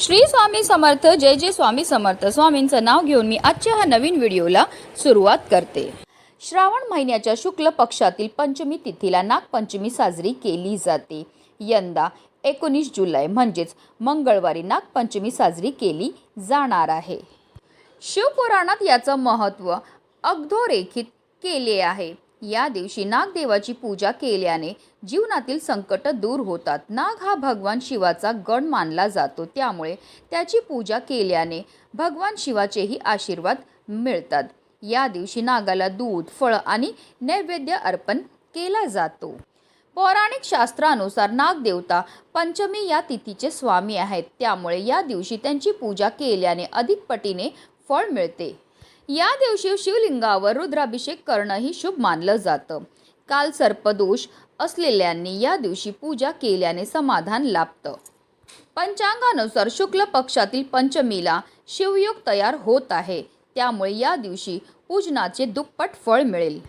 श्री स्वामी समर्थ जय जय स्वामी समर्थ. स्वामींचं नाव घेऊन मी आजच्या ह्या नवीन व्हिडिओला सुरुवात करते. श्रावण महिन्याच्या शुक्ल पक्षातील पंचमी तिथीला नागपंचमी साजरी केली जाते. यंदा एकोणीस जुलै म्हणजेच मंगळवारी नागपंचमी साजरी केली जाणार आहे. शिवपुराणात याचं महत्त्व अगधोरेखित केले आहे. या दिवशी नागदेवाची पूजा केल्याने जीवनातील संकट दूर होतात. नाग हा भगवान शिवाचा गण मानला जातो. त्यामुळे त्याची पूजा केल्याने भगवान शिवाचेही आशीर्वाद मिळतात. या दिवशी नागाला दूध फळं आणि नैवेद्य अर्पण केला जातो. पौराणिक शास्त्रानुसार नागदेवता पंचमी या तिथीचे स्वामी आहेत. त्यामुळे या दिवशी त्यांची पूजा केल्याने अधिक पटीने फळ मिळते. या दिवशी शिवलिंगावर रुद्राभिषेक करणंही शुभ मानलं जातं. काल सर्पदोष असलेल्यांनी या दिवशी पूजा केल्याने समाधान लाभतं. पंचांगानुसार शुक्ल पक्षातील पंचमीला शिवयोग तयार होत आहे. त्यामुळे या दिवशी पूजनाचे दुप्पट फळ मिळेल.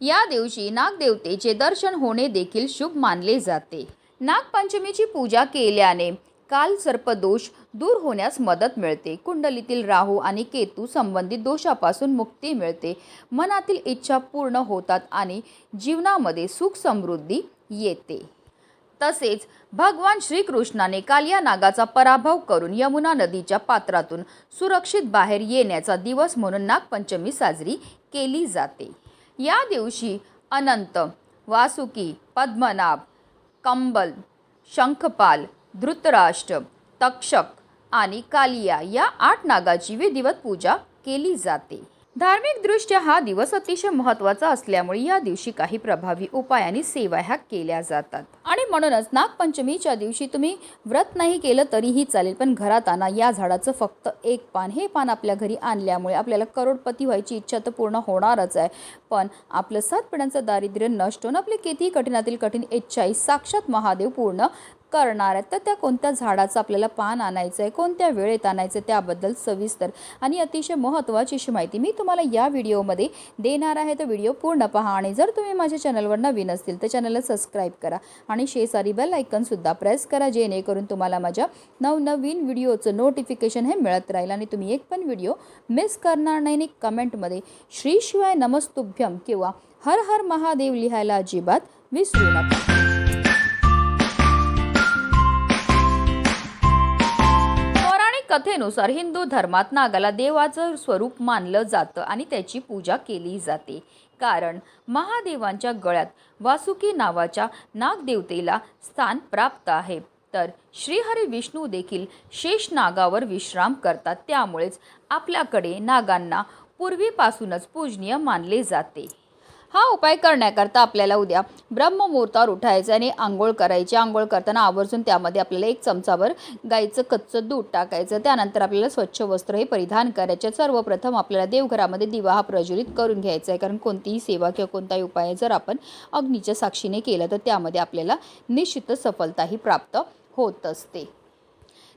या दिवशी नागदेवतेचे दर्शन होणे देखील शुभ मानले जाते. नागपंचमीची पूजा केल्याने काल सर्पदोष दूर होण्यास मदत मिळते. कुंडलीतील राहू आणि केतू संबंधित दोषापासून मुक्ती मिळते. मनातील इच्छा पूर्ण होतात आणि जीवनामध्ये सुख समृद्धी येते. तसेच भगवान श्रीकृष्णाने काल या नागाचा पराभव करून यमुना नदीच्या पात्रातून सुरक्षित बाहेर येण्याचा दिवस म्हणून नागपंचमी साजरी केली जाते. या दिवशी अनंत वासुकी पद्मनाभ कंबल शंखपाल धृतराष्ट्र तक्षक आणि कालिया या आठ नागाची विधिवत पूजा केली जाते. धार्मिकदृष्ट्या हा दिवस अतिशय महत्त्वाचा असल्यामुळे या दिवशी काही प्रभावी उपाय आणि सेवा ह्या केल्या जातात. आणि म्हणूनच नागपंचमीच्या दिवशी तुम्ही व्रत नाही केलं तरीही चालेल पण घरात आणा. या झाडाचं फक्त एक पान. हे पान आपल्या घरी आणल्यामुळे आपल्याला करोडपती व्हायची इच्छा तर पूर्ण होणारच आहे. पण आपलं सात पिढ्यांचं दारिद्र्य नष्ट होऊन आपली कितीही कठीणातील कठीण इच्छाही साक्षात महादेव पूर्ण करणार आहेत. तर त्या कोणत्या झाडाचं आपल्याला पान आणायचं आहे कोणत्या वेळेत आणायचं आहे त्याबद्दल सविस्तर आणि अतिशय महत्त्वाची अशी माहिती मी तुम्हाला या व्हिडिओमध्ये देणार आहे. तर व्हिडिओ पूर्ण पहा आणि जर तुम्ही माझ्या चॅनलवर नवीन असतील तर चॅनलला सबस्क्राईब करा आणि शेजारी बेल आयकनसुद्धा प्रेस करा जेणेकरून तुम्हाला माझ्या नवनवीन व्हिडिओचं नोटिफिकेशन हे मिळत राहील आणि तुम्ही एक पण व्हिडिओ मिस करणार नाही. आणि कमेंटमध्ये श्री शिवाय नमस्तुभ्यम किंवा हर हर महादेव लिहायला अजिबात विसरू नका. कथेनुसार हिंदू धर्मात नागाला देवाचं स्वरूप मानलं जातं आणि त्याची पूजा केली जाते. कारण महादेवांच्या गळ्यात वासुकी नावाच्या नागदेवतेला स्थान प्राप्त आहे. तर श्रीहरी विष्णू देखील शेष नागावर विश्राम करतात. त्यामुळेच आपल्याकडे नागांना पूर्वीपासूनच पूजनीय मानले जाते. हा उपाय करण्याकरता आपल्याला उद्या ब्रह्ममुहूर्तावर उठायचं आणि आंघोळ करायची. आंघोळ करताना आवर्जून त्यामध्ये आपल्याला एक चमचाभर गाईचं कच्चं दूध टाकायचं. त्यानंतर आपल्याला स्वच्छ वस्त्र हे परिधान करायचे. सर्वप्रथम आपल्याला देवघरामध्ये दिवा हा प्रज्वलित करून घ्यायचा आहे. कारण कोणतीही सेवा किंवा कोणताही उपाय जर आपण अग्नीच्या साक्षीने केलं तर त्यामध्ये आपल्याला निश्चित सफलताही प्राप्त होत असते.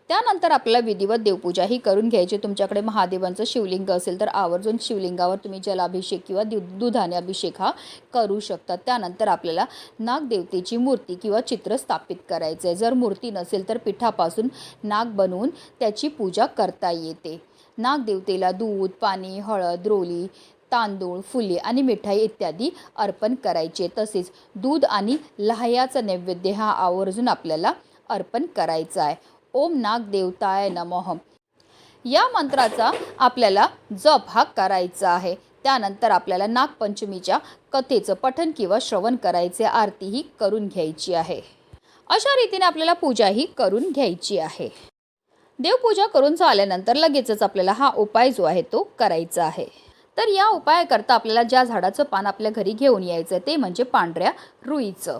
त्यानंतर आपल्याला विधिवत देवपूजा ही करून घ्यायची. तुमच्याकडे महादेवांचं शिवलिंग असेल तर आवर्जून शिवलिंगावर तुम्ही जलाभिषेक किंवा दु दुधाने अभिषेक हा करू शकता त्यानंतर आपल्याला नागदेवतेची मूर्ती किंवा चित्र स्थापित करायचं आहे जर मूर्ती नसेल तर पिठापासून नाग बनवून त्याची पूजा करता येते. नागदेवतेला दूध पाणी हळद रोली तांदूळ फुले आणि मिठाई इत्यादी अर्पण करायचे. तसेच दूध आणि लहायाचा नैवेद्य हा आवर्जून आपल्याला अर्पण करायचा आहे. ओम नाग देवताय नमः. या मंत्राचा आपल्याला जप हा करायचा आहे. त्यानंतर आपल्याला नागपंचमीच्या कथेचं पठन किंवा श्रवण करायचे आरतीही करून घ्यायची आहे. अशा रीतीने आपल्याला पूजाही करून घ्यायची आहे. देवपूजा करून झाल्यानंतर लगेचच आपल्याला हा उपाय जो आहे तो करायचा आहे. तर या उपायाकरता आपल्याला ज्या झाडाचं पान आपल्या घरी घेऊन यायचं ते म्हणजे पांढऱ्या रुईचं.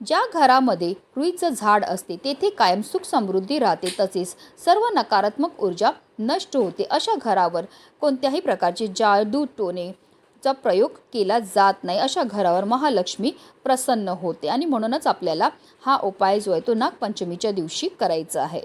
ज्या घरामध्ये रुईचं झाड असते तेथे कायम सुख समृद्धी राहते. तसेच सर्व नकारात्मक ऊर्जा नष्ट होते. अशा घरावर कोणत्याही प्रकारचे जादू टोने चा प्रयोग केला जात नाही. अशा घरावर महालक्ष्मी प्रसन्न होते आणि म्हणूनच आपल्याला हा उपाय जो आहे तो नागपंचमीच्या दिवशी करायचा आहे.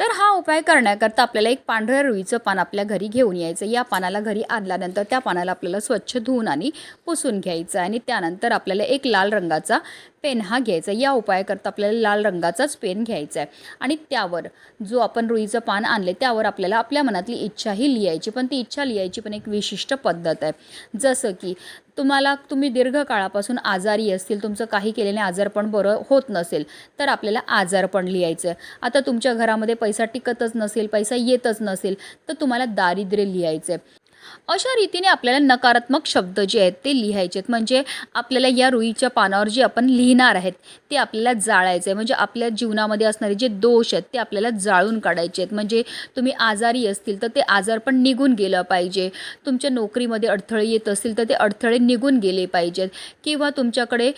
तर हा उपाय करण्याकरता आपल्याला एक पांढऱ्या रुईचं पान आपल्या घरी घेऊन यायचं. या पानाला घरी आणल्यानंतर त्या पानाला आपल्याला स्वच्छ धुवून आणि पुसून घ्यायचं आणि त्यानंतर आपल्याला एक लाल रंगाचा पेन हा घ्यायचा. या उपायाकरता आपल्याला लाल रंगाचाच पेन घ्यायचा आहे. आणि त्यावर जो आपण रुईचं पान आणले त्यावर आपल्याला आपल्या मनातली इच्छाही लिहायची. पण ती इच्छा लिहायची पण एक विशिष्ट पद्धत आहे. जसं की तुम्हाला तुम्ही दीर्घकाळापासून आजारी असतील तुमचं काही केलेले आजारपण बरं होत नसेल तर आपल्याला आजारपण लिहायचं आहे आता तुमच्या घरामध्ये पैसा टिकतच नसेल पैसा येतच नसेल तर तुम्हाला दारिद्र्य लिहायचं आहे अशा रीतीने आपल्याला नकारात्मक शब्द जे आहेत ते लिहायचे आहेत. म्हणजे आपल्याला या रुईच्या पानावर जे आपण लिहिणार आहेत ते आपल्याला जाळायचं आहे म्हणजे आपल्या जीवनामध्ये असणारे जे दोष आहेत ते आपल्याला जाळून काढायचे आहेत. म्हणजे तुम्ही आजारी असतील तर ते आजार पण निघून गेलं पाहिजे. तुमच्या नोकरीमध्ये अडथळे येत असतील तर ते अडथळे निघून गेले पाहिजेत. किंवा तुमच्याकडे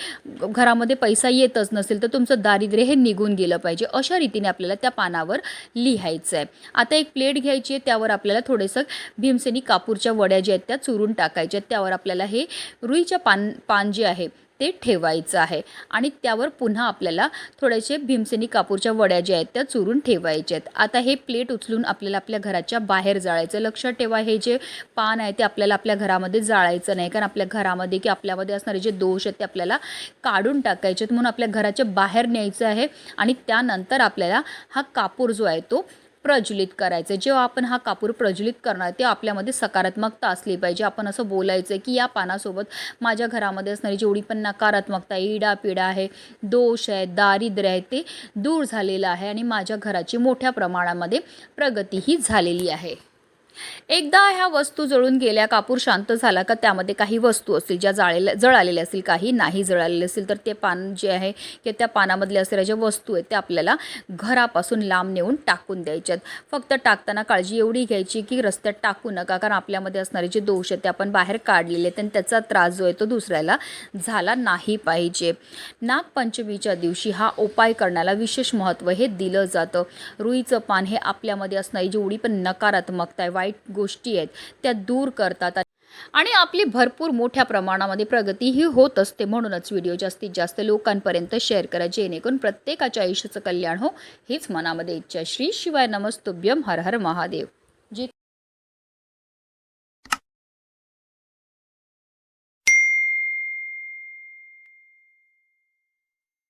घरामध्ये पैसा येतच नसेल तर तुमचं दारिद्र्य हे निघून गेलं पाहिजे. अशा रीतीने आपल्याला त्या पानावर लिहायचं आहे. आता एक प्लेट घ्यायची आहे. त्यावर आपल्याला थोडंसं भीमसेनी कापूरच्या वड्या ज्या आहेत त्या चुरून टाकायच्या. आहेत त्यावर आपल्याला हे रुईच्या पान पान जे आहे ते ठेवायचं आहे. आणि त्यावर पुन्हा आपल्याला थोडेसे भीमसेनी कापूरच्या वड्या ज्या आहेत त्या चुरून ठेवायच्या आहेत. आता हे प्लेट उचलून आपल्याला आपल्या घराच्या बाहेर जाळायचं. लक्षात ठेवा हे जे पान आहे ते आपल्याला आपल्या घरामध्ये जाळायचं नाही. कारण आपल्या घरामध्ये की आपल्यामध्ये असणारे जे दोष आहेत ते आपल्याला काढून टाकायचे आहेत. म्हणून आपल्या घराच्या बाहेर न्यायचं आहे. आणि त्यानंतर आपल्याला हा कापूर जो आहे तो प्रज्वलित करायचं जेव्हा आपण हा कापूर प्रज्वलित करणार तेव्हा आपल्यामध्ये सकारात्मकता असली पाहिजे. आपण असं बोलायचं की या पानासोबत माझ्या घरामध्ये असणारी जेवढी पण नकारात्मकता आहे इडापिडा आहे दोष आहे दारिद्र्य आहे ते दूर झालेलं आहे आणि माझ्या घराची मोठ्या प्रमाणामध्ये प्रगतीही झालेली आहे. एकदा ह्या वस्तू जळून गेल्या कापूर शांत झाला का त्यामध्ये काही वस्तू असतील ज्या जाळलेल्या जळालेल्या असतील काही नाही जळालेले असतील तर ते पान जे आहे की त्या पानामधल्या असलेल्या ज्या वस्तू आहेत त्या आपल्याला घरापासून लांब नेऊन टाकून द्यायच्यात. फक्त टाकताना काळजी एवढी घ्यायची की रस्त्यात टाकू नका कारण आपल्यामध्ये असणारे जे दोष आहेत ते आपण बाहेर काढलेले आहेत आणि त्याचा त्रास जो आहे तो दुसऱ्याला झाला नाही पाहिजे. नागपंचमीच्या दिवशी हा उपाय करण्याला विशेष महत्त्व हे दिलं जातं. रुईचं पान हे आपल्यामध्ये असणारी जेवढी पण नकारात्मकता आहे वाईट गोष्टी आहेत त्या दूर करतात. आणि आपली भरपूर मोठ्या प्रमाणामध्ये प्रगतीही होत असते म्हणूनच व्हिडिओ जास्तीत जास्त लोकांपर्यंत शेअर करा जेणेकरून प्रत्येकाच्या आयुष्याचं कल्याण हो हीच मनामध्ये इच्छा श्री शिवाय नमस्तुभ्यम हर हर महादेव. जी